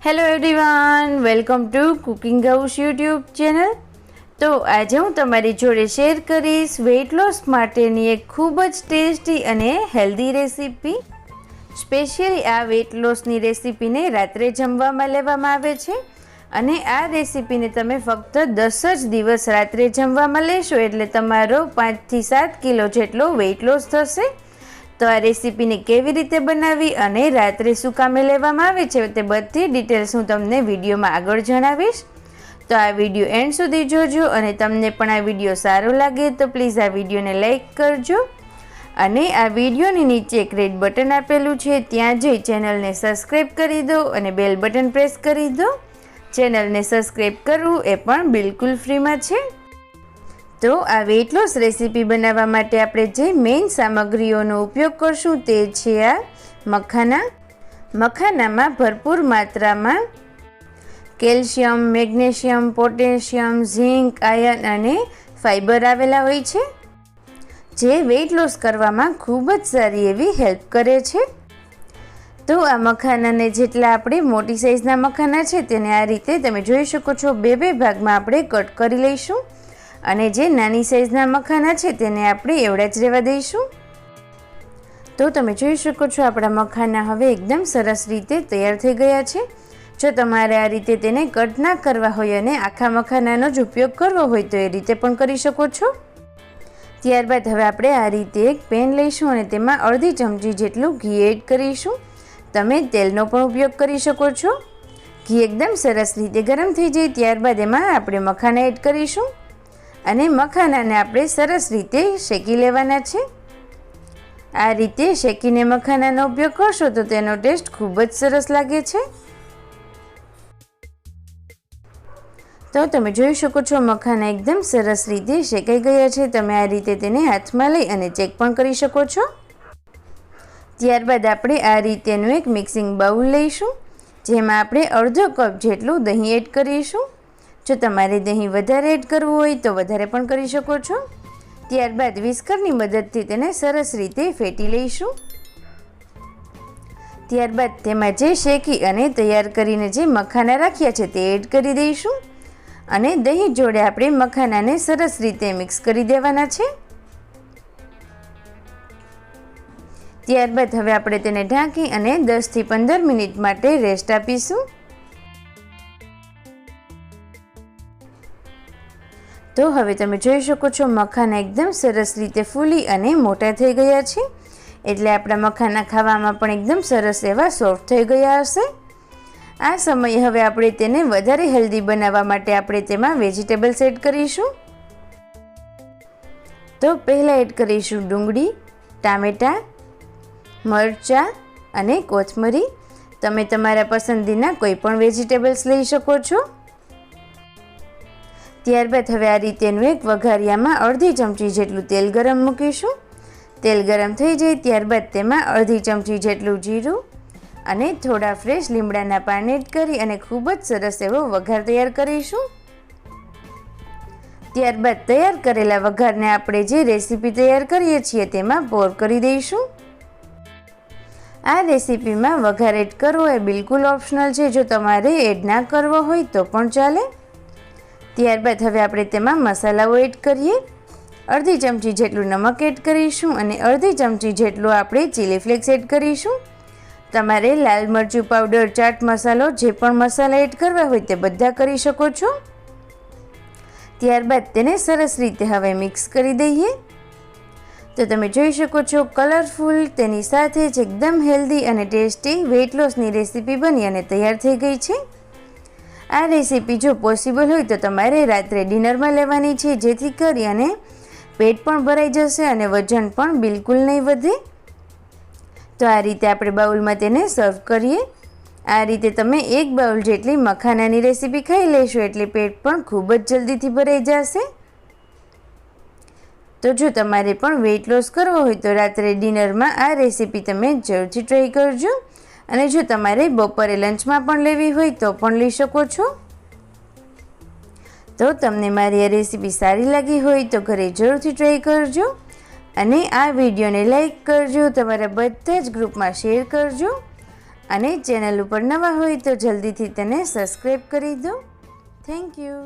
Hello everyone welcome to cooking house YouTube channel તો આજે હું તમારી જોડે શેર કરીશ વેઇટ લોસ માટેની એક ખૂબ જ ટેસ્ટી અને હેલ્ધી રેસીપી સ્પેશિયલી આ વેઇટ લોસની રેસીપીને રાત્રે જમવામાં લેવામાં આવે છે અને આ રેસીપીને તમે ફક્ત દસ જ દિવસ રાત્રે જમવામાં લેશો એટલે તમારો પાંચથી સાત કિલો જેટલો વેઇટ લોસ થશે. તો આ રેસીપીને કેવી રીતે બનાવી અને રાત્રે શું કામે લેવામાં આવે છે તે બધી ડિટેલ્સ હું તમને વિડીયોમાં આગળ જણાવીશ. તો આ વીડિયો એન્ડ સુધી જોજો અને તમને પણ આ વીડિયો સારો લાગે તો પ્લીઝ આ વિડીયોને લાઇક કરજો. અને આ વિડીયોની નીચે એક રેડ બટન આપેલું છે, ત્યાં જઈ ચેનલને સબસ્ક્રાઈબ કરી દો અને બેલ બટન પ્રેસ કરી દો. ચેનલને સબસ્ક્રાઈબ કરવું એ પણ બિલકુલ ફ્રીમાં છે. તો આ વેઇટ લોસ રેસીપી બનાવવા માટે આપણે જે મેઇન સામગ્રીઓનો ઉપયોગ કરશું તે છે આ મખાના. મખાનામાં ભરપૂર માત્રામાં calcium, magnesium, potassium, zinc iron અને ફાઇબર આવેલા હોય છે. જે વેઇટ લોસ કરવામાં ખૂબ જ સારી એવી હેલ્પ કરે છે. તો આ મખાનાને જેટલા આપણે મોટી સાઇઝના મખાના છે તેને આ રીતે તમે જોઈ શકો છો. બે બે ભાગમાં આપણે કટ કરી લઈશું. અને જે નાની સાઇઝના મખાના છે તેને આપણે એવડા જ રહેવા દઈશું. તો તમે જોઈ શકો છો આપણા મખાના હવે એકદમ સરસ રીતે તૈયાર થઈ ગયા છે. જો તમારે આ રીતે તેને કટ ના કરવા હોય અને આખા મખાનાનો જ ઉપયોગ કરવો હોય તો એ રીતે પણ કરી શકો છો. ત્યારબાદ હવે આપણે આ રીતે એક પેન લઈશું અને તેમાં અડધી ચમચી જેટલું ઘી એડ કરીશું. તમે તેલનો પણ ઉપયોગ કરી શકો છો. ઘી એકદમ સરસ રીતે ગરમ થઈ જાય ત્યારબાદ એમાં આપણે મખાના એડ કરીશું. અને મખાનાને આપણે સરસ રીતે શેકી લેવાના છે. આ રીતે શેકીને મખાનાનો ઉપયોગ કરશો તો તેનો ટેસ્ટ ખૂબ જ સરસ લાગે છે. તો તમે જોઈ શકો છો મખાના એકદમ સરસ રીતે શેકાઈ ગયા છે. તમે આ રીતે તેને હાથમાં લઈ અને ચેક પણ કરી શકો છો. ત્યારબાદ આપણે આ રીતેનું એક મિક્સિંગ બાઉલ લઈશું, જેમાં આપણે અડધો કપ જેટલું દહીં એડ કરીશું. જો તમારે દહીં વધારે એડ કરવું હોય તો વધારે પણ કરી શકો છો. ત્યારબાદ વિસ્કરની મદદથી તેને સરસ રીતે ફેટી લઈશું. ત્યારબાદ તેમાં જે શેકી અને તૈયાર કરીને જે મખાના રાખ્યા છે તે એડ કરી દઈશું. અને દહીં જોડે આપણે મખાનાને સરસ રીતે મિક્સ કરી દેવાના છે. ત્યારબાદ હવે આપણે તેને ઢાંકી અને દસથી પંદર મિનિટ માટે રેસ્ટ આપીશું. તો હવે તમે જોઈ શકો છો, મખાના એકદમ સરસ રીતે ફૂલી અને મોટા થઈ ગયા છે. એટલે આપણા મખાના ખાવામાં પણ એકદમ સરસ એવા સોફ્ટ થઈ ગયા હશે. આ સમયે હવે આપણે તેને વધારે હેલ્ધી બનાવવા માટે આપણે તેમાં વેજીટેબલ્સ એડ કરીશું. તો પહેલાં એડ કરીશું ડુંગળી, ટામેટાં, મરચાં અને કોથમરી. તમે તમારા પસંદગીના કોઈ પણ વેજીટેબલ્સ લઈ શકો છો. ત્યારબાદ હવે આ રીતેનું એક વઘારિયામાં અડધી ચમચી જેટલું તેલ ગરમ મૂકીશું. તેલ ગરમ થઈ જાય ત્યારબાદ તેમાં અડધી ચમચી જેટલું જીરું અને થોડા ફ્રેશ લીમડાના પાન એડ કરી અને ખૂબ જ સરસ એવો વઘાર તૈયાર કરીશું. ત્યારબાદ તૈયાર કરેલા વઘારને આપણે જે રેસીપી તૈયાર કરીએ છીએ તેમાં પોર કરી દઈશું. આ રેસીપીમાં વઘાર એડ કરવો એ બિલકુલ ઓપ્શનલ છે. જો તમારે એડ ના કરવો હોય તો પણ ચાલે. ત્યારબાદ હવે આપણે તેમાં મસાલાઓ એડ કરીએ. અડધી ચમચી જેટલું નમક એડ કરીશું અને અડધી ચમચી જેટલું આપણે ચીલી ફ્લેક્સ એડ કરીશું. તમારે લાલ મરચું પાવડર ચાટ મસાલો જે પણ મસાલા એડ કરવા હોય તે બધા કરી શકો છો. ત્યારબાદ તેને સરસ રીતે હવે મિક્સ કરી દઈએ. તો તમે જોઈ શકો છો કલરફુલ તેની સાથે જ એકદમ હેલ્ધી અને ટેસ્ટી વેઇટ લોસની રેસીપી બની અને તૈયાર થઈ ગઈ છે. આ રેસીપી જો પોસિબલ હોય તો તમારે રાત્રે ડિનરમાં લેવાની છે, જેથી કરી અને પેટ પણ ભરાઈ જશે અને વજન પણ બિલકુલ નહીં વધે. તો આ રીતે આપણે બાઉલમાં તેને સર્વ કરીએ. આ રીતે તમે એક બાઉલ જેટલી મખાનાની રેસીપી ખાઈ લેશો એટલે પેટ પણ ખૂબ જ જલ્દીથી ભરાઈ જશે. તો જો તમારે પણ વેઇટ લોસ કરવો હોય તો રાત્રે ડિનરમાં આ રેસીપી તમે જરૂરથી ટ્રાય કરજો. અને જો તમારે બપોરે લંચમાં પણ લેવી હોય તો પણ લઈ શકો છો. તો તમને મારી આ રેસીપી સારી લાગી હોય તો ઘરે જરૂરથી ટ્રાય કરજો અને આ વિડીયોને લાઈક કરજો, તમારા બધા જ ગ્રુપમાં શેર કરજો અને ચેનલ ઉપર નવા હોય તો જલ્દીથી તેને સબસ્ક્રાઈબ કરી દો. Thank you